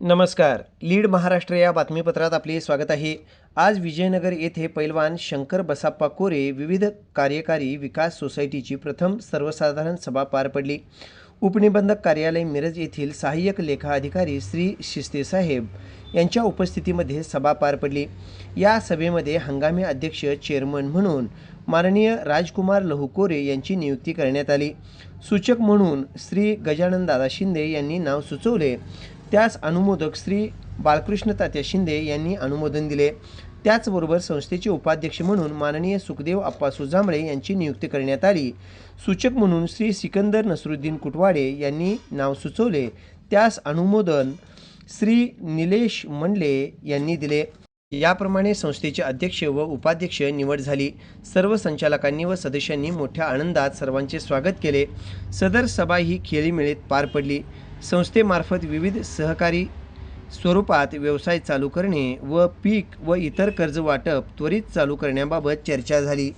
नमस्कार. लीड महाराष्ट्र या बातमीपत्रात आपले स्वागत आहे. आज विजयनगर येथे पैलवान शंकर बसाप्पा कोरे विविध कार्यकारी विकास सोसायटीची प्रथम सर्वसाधारण सभा पार पडली. उपनिबंधक कार्यालय मिरज येथील सहाय्यक लेखा अधिकारी श्री शिस्ते साहेब यांच्या उपस्थितीमध्ये सभा पार पडली. या सभेमध्ये हंगामी अध्यक्ष चेअरमन म्हणून माननीय राजकुमार लहुकोरे यांची नियुक्ती करण्यात आली. सूचक म्हणून श्री गजानन दादा शिंदे यांनी नाव सुचवले. त्यास अनुमोदक श्री बालकृष्ण तात्या शिंदे यांनी अनुमोदन दिले. त्याचबरोबर संस्थेचे उपाध्यक्ष म्हणून माननीय सुखदेव आप्पा सुजांबळे यांची नियुक्ती करण्यात आली. सूचक म्हणून श्री सिकंदर नसरुद्दीन कुटवाडे यांनी नाव सुचवले. त्यास अनुमोदन श्री निलेश मंडले यांनी दिले. याप्रमाणे संस्थेचे अध्यक्ष व उपाध्यक्ष निवड झाली. सर्व संचालकांनी व सदस्यांनी मोठ्या आनंदात सर्वांचे स्वागत केले. सदर सभा ही खेळीमेळीत पार पडली. संस्थेमार्फत विविध सहकारी स्वरूपात व्यवसाय चालू करणे व पीक व इतर कर्ज वाटप त्वरित चालू करण्याबाबत चर्चा झाली.